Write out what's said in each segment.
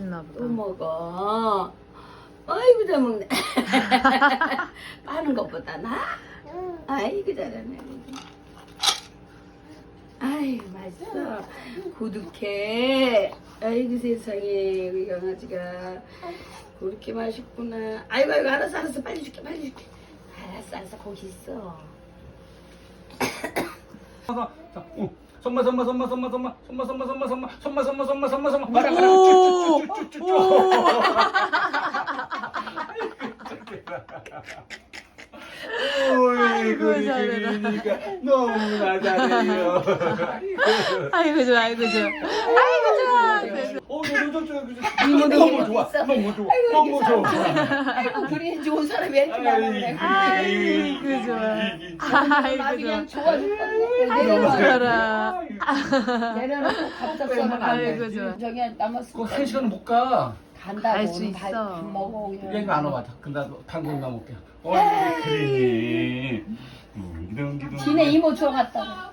맛있나 보다. 또 먹어. 아이고 잘 먹네. 빠는 것보다 나. 아이고 잘하네. 아이고 맛있어. 고독해. 아이고 세상에 우리 강아지가 그렇게 맛있구나. 아이고 아이고 알았어 알았어 빨리 줄게 빨리 줄게. 알았어 알았어 거기 있어. 자, 어. 손마 손마 손마 손마 손마 손마 손마 손마 손마 손마 손마 손마 손마 손마 가라 가라 오! 쭈쭈쭈쭈쭈 아이고, 잘해라. 너무나 잘해요 아이고 좋아, 아이고 좋아. 아이고 좋아. 네. 어 너무 좋아 이모도 너무 좋아. 너무 좋아 아이고, 너무 좋아 아이고 그리 좋은 사람이 이렇게 많아. 아이고 좋아. 아이고 그냥 좋아. 좋아. 아이고. 좋아라. 내려놓고 갑작스러운 아이고 좋아. 저기 남았을 그거 때한 시간 못 가 간다고 갈수 오늘 있어. 밥 먹어 그냥. 얘가 안 와봐 근데 방금 나올게 어이 그러니 기동 기동 지네 이모 줘 갔다가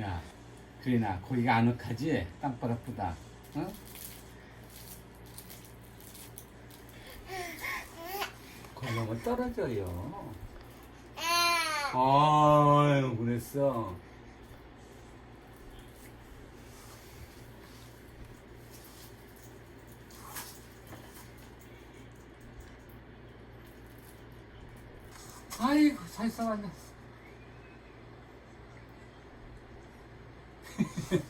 야, 그리나 거기가 아늑하지? 땅바닥보다. 응? 걸으면 떨어져요. 아유, 그랬어. 잘 싸웠네.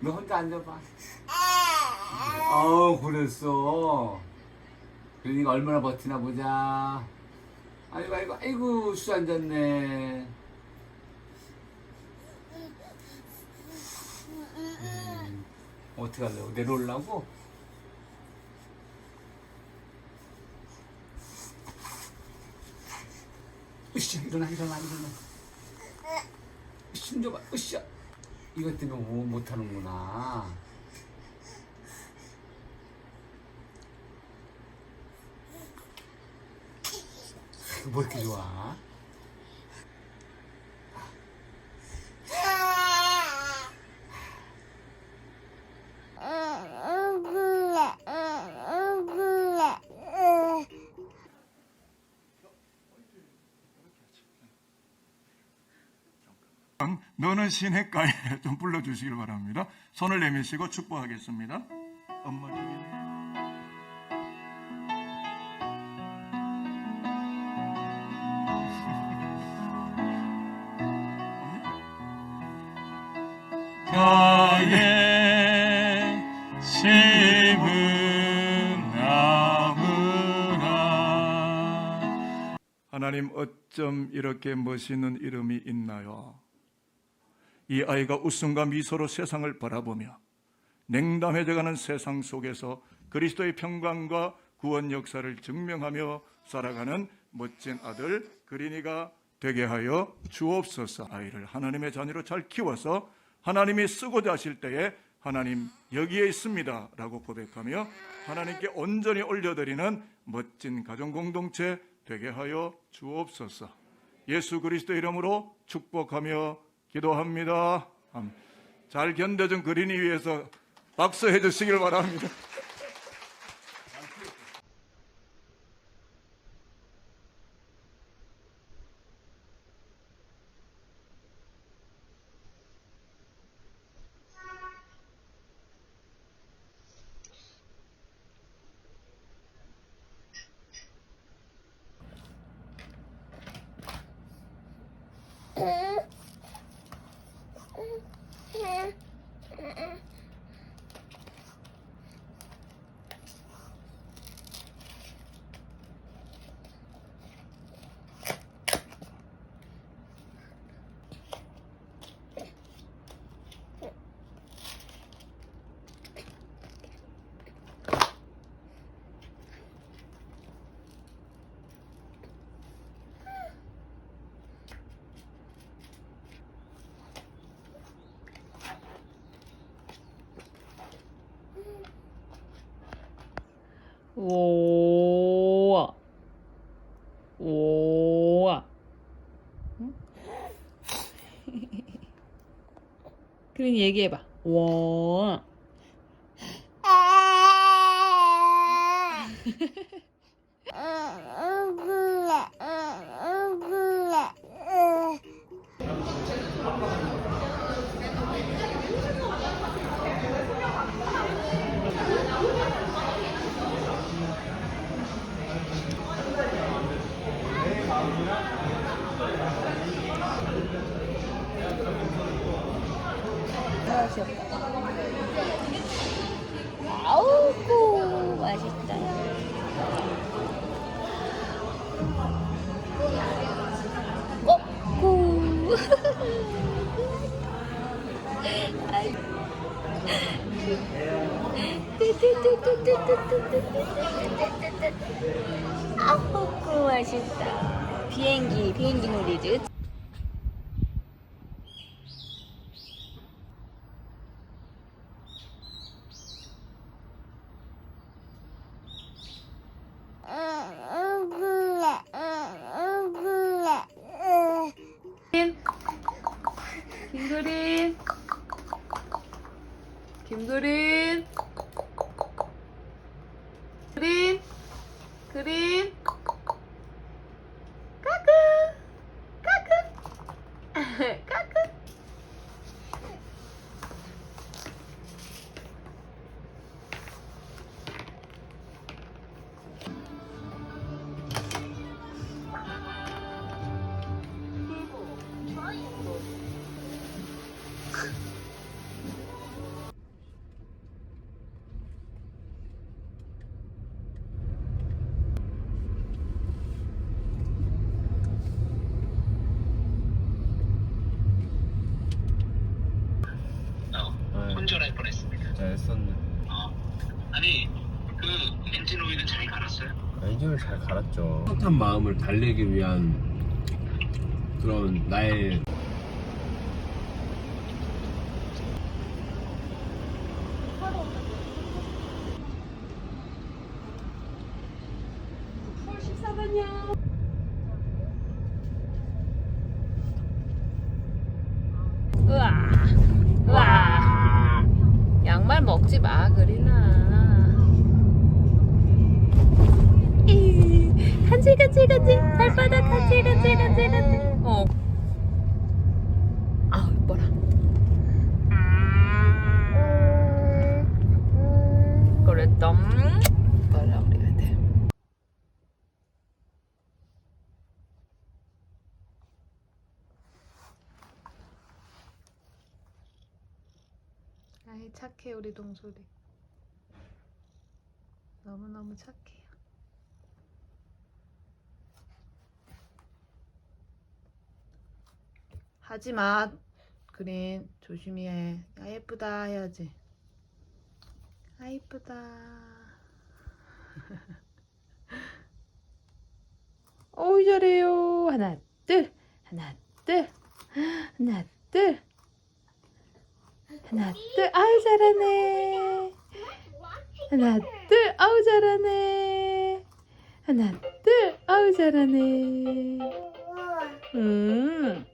너 혼자 앉아봐. 아우 그랬어. 그러니까 얼마나 버티나 보자. 아이고 아이고 아이고 수 앉았네. 음, 어떻게 할래? 내려올라고? 으쌰 일어나 일어나 일어나. 숨 줘봐 으쌰. 이것 때문에 뭐 못하는구나. 뭐 이렇게 좋아? 너는 시냇가에 좀 불러주시길 바랍니다. 손을 내미시고 축복하겠습니다. 엄마. 나의 심은 나무라 하나님 어쩜 이렇게 멋있는 이름이 있나요? 이 아이가 웃음과 미소로 세상을 바라보며 냉담해져가는 세상 속에서 그리스도의 평강과 구원 역사를 증명하며 살아가는 멋진 아들 그린이가 되게 하여 주옵소서. 아이를 하나님의 자녀로 잘 키워서 하나님이 쓰고자 하실 때에 하나님 여기에 있습니다 라고 고백하며 하나님께 온전히 올려드리는 멋진 가정 공동체 되게 하여 주옵소서. 예수 그리스도 이름으로 축복하며 기도합니다. 잘 견뎌준 그린이 위해서 박수 해 주시길 바랍니다. 우와. 우와. 응? 그린 얘기해봐. 우와. 아, 아, 그 아우고 맛있다. 꼬꾸. 아우고 맛있다. 비행기 비행기 놀이지. 김그린. 김그린. 그린. 엔진을 잘 갈았죠. 풋한 마음을 달래기 위한 그런 나의 우와. 우와. 양말 먹지 마, 그리나. 간질, 간질, 간질. 발바닥 간질, 간질, 간질, 간질. 어. 아우, 이뻐라. 그랬다. 착해 우리 동소리 너무너무 착해 하지마 그린 조심히 해. 아, 예쁘다 해야지. 아 예쁘다. 어우 잘해요. 하나 둘. 하나 둘. 하나 둘. 하나 둘. 아유 잘하네. 하나 둘. 아우 잘하네. 하나 둘. 아우 잘하네. 음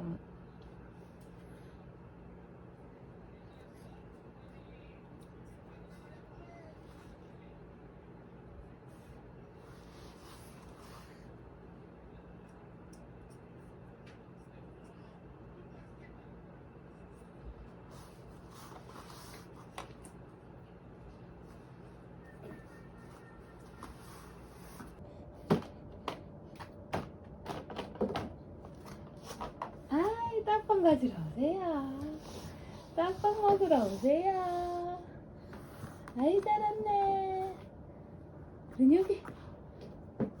너무 딱빵 가지러 오세요. 딱빵 먹으러 오세요. 아이 잘했네. 여기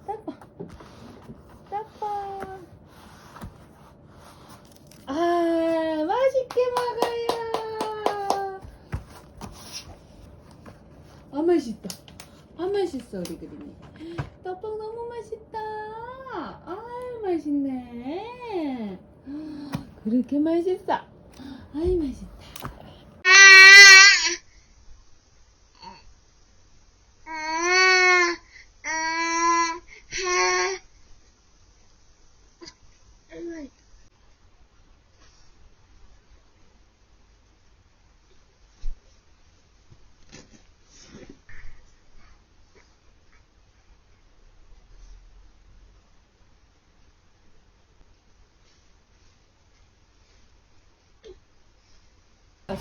딱빵. 딱빵. 아 맛있게 먹어요. 아 맛있다. 아 맛있어 우리 그린이. 떡빵 너무 맛있다. 아유 맛있네. 그렇게 맛있어. 아이 맛있다.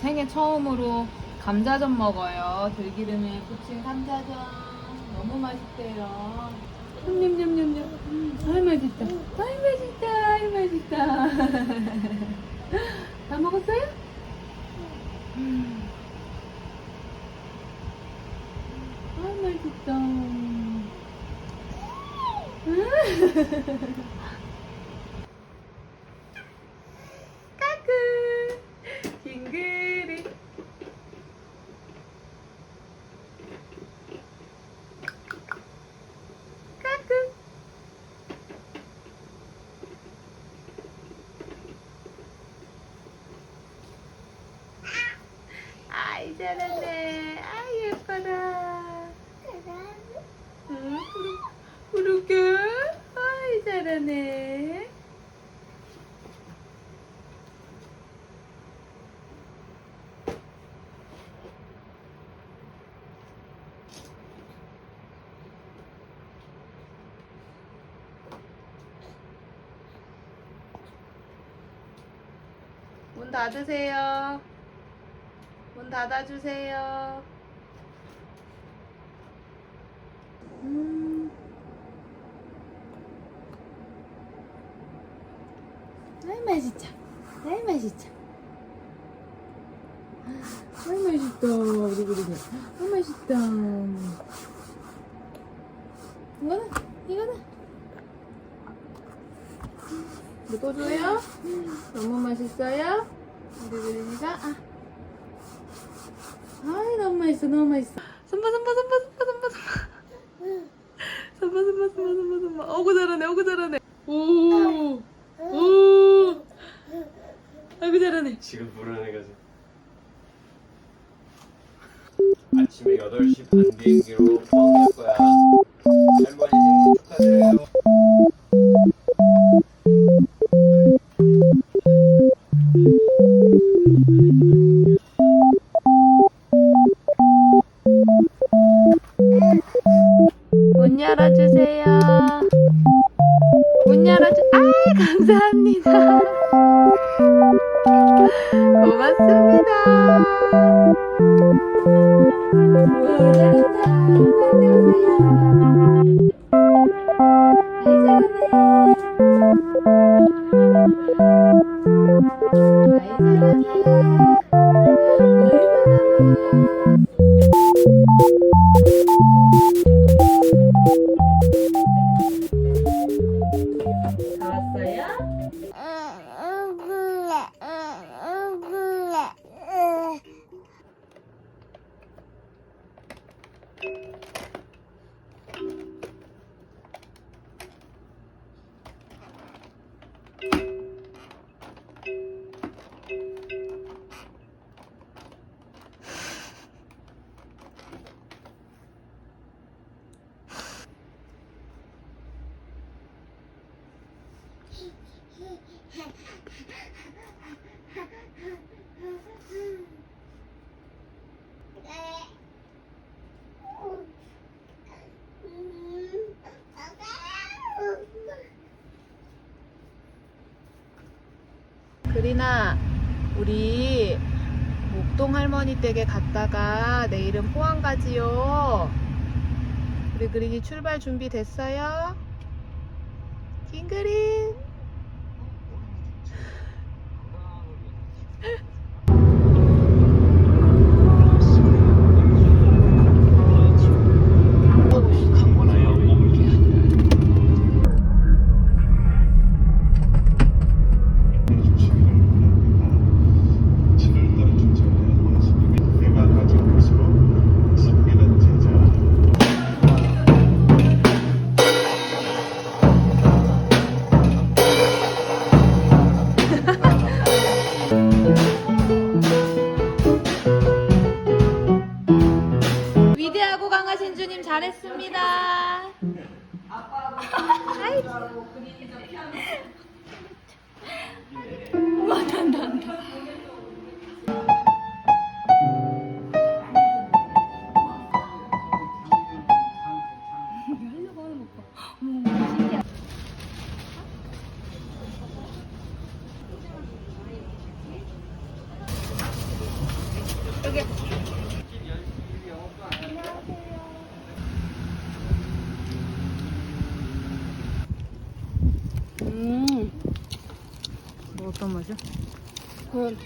생애 처음으로 감자전 먹어요. 들기름에 부친 감자전. 너무 맛있대요. 냠냠냠냠냠. 아이 맛있다. 아이 맛있다. 아이 맛있다. 다 먹었어요? 음. 아이 맛있다. 까꿍. 빙그리. 까꿍. 아이 잘하네. 아이 예뻐라. 응, 구르, 구르게. 아이 잘하네. 문 닫으세요. 문 닫아주세요. 음. 아이 맛있죠. 아이 맛있죠. 아이 맛있다. 우리 그리고 아이 맛있다. 이거는 이거는 뭐또 줘요? 너무 맛있어요? 그린이가 아. 아이 너무 맛있어 너무 맛있어. 선바 선바 선바 선바 선바 선바. 선바 선바 선바 선바 선바. 어구 잘하네 어구 잘하네. 오오. 아이고 잘하네. 지금 불안해가지고. 아침에 8시 반 비행기로 포항 갈 거야. 할머니 생일 축하드려요 Thank you. 그리나 우리 목동 할머니 댁에 갔다가 내일은 포항 가지요. 우리 그린이 출발 준비 됐어요? 킹그린. 어떤 맛이야? 그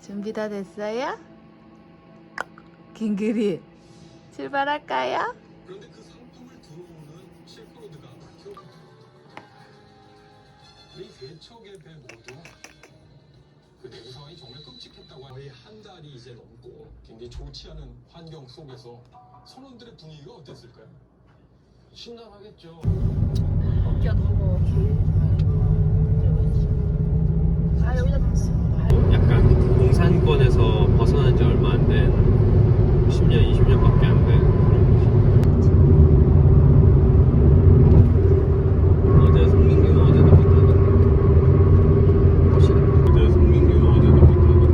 준비 다 됐어요? 김그리 출발할까요? 그 개척의 배 모두 그 상황이 정말 끔찍했다고 거의 한 달이 이제 넘고 굉장히 좋지 않은 환경 속에서 선원들의 분위기가 어땠을까요? 심란하겠죠. 약간 공산권에서 벗어난 지 얼마 안 된 10년, 20년밖에 안 된. 어제 송민규 어제도 못하는. 어제 송민규 어제도 못하는.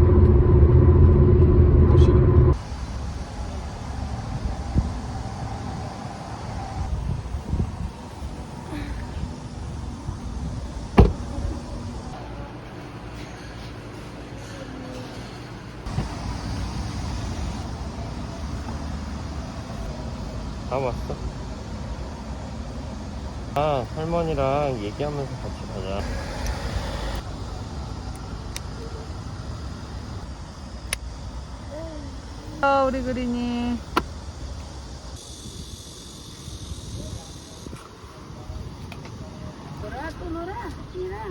다 왔어. 아, 할머니랑 얘기하면서 같이 가자. 어, 우리 그린이 놀아 또 놀아 이나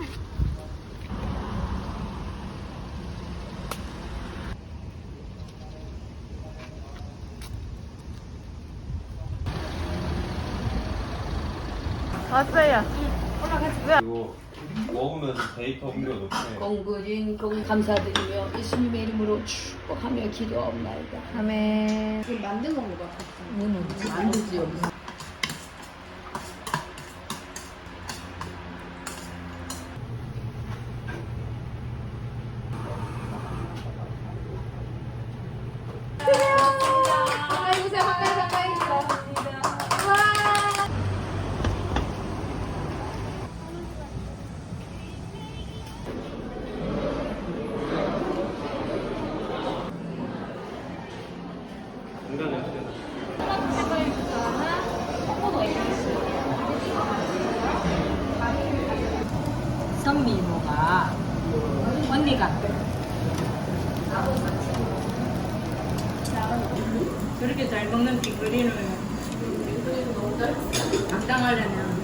왔어요. 그리고 먹으면 데이터 옮겨 놓게. 공부진 공 감사드리며 예수님의 이름으로 축복하며 기도하옵나이다 아멘. 만든 건가 여 선미모가 언니가 저렇게 잘 먹는 빅그린을 감당하려면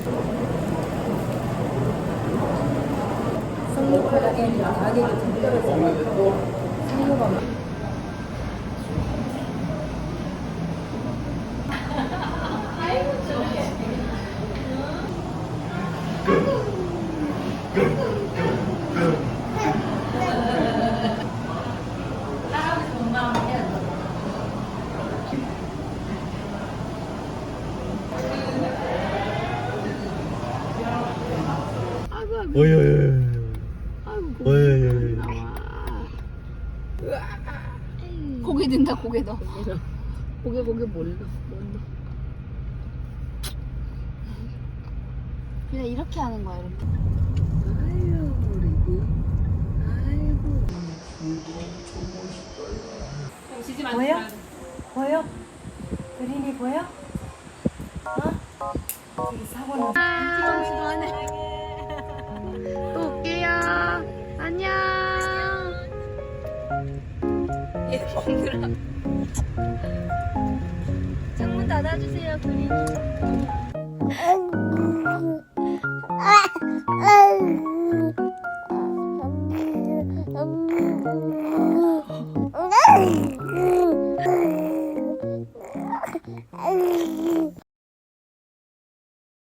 성립보다는 가격이 좀 떨어져가지고 성료가 고개 든다 고개 더 고개 고개 몰라 몰라 그냥 이렇게 하는 거야 이렇게 아유 우리 아이고 보여? 보여? 그림이 보여? 어? 저기 사고 나. 또 올게요. 안녕. 창문 닫아주세요, 그림이. 아, 아, 음. 아, 음. 음. 음. 음. 음.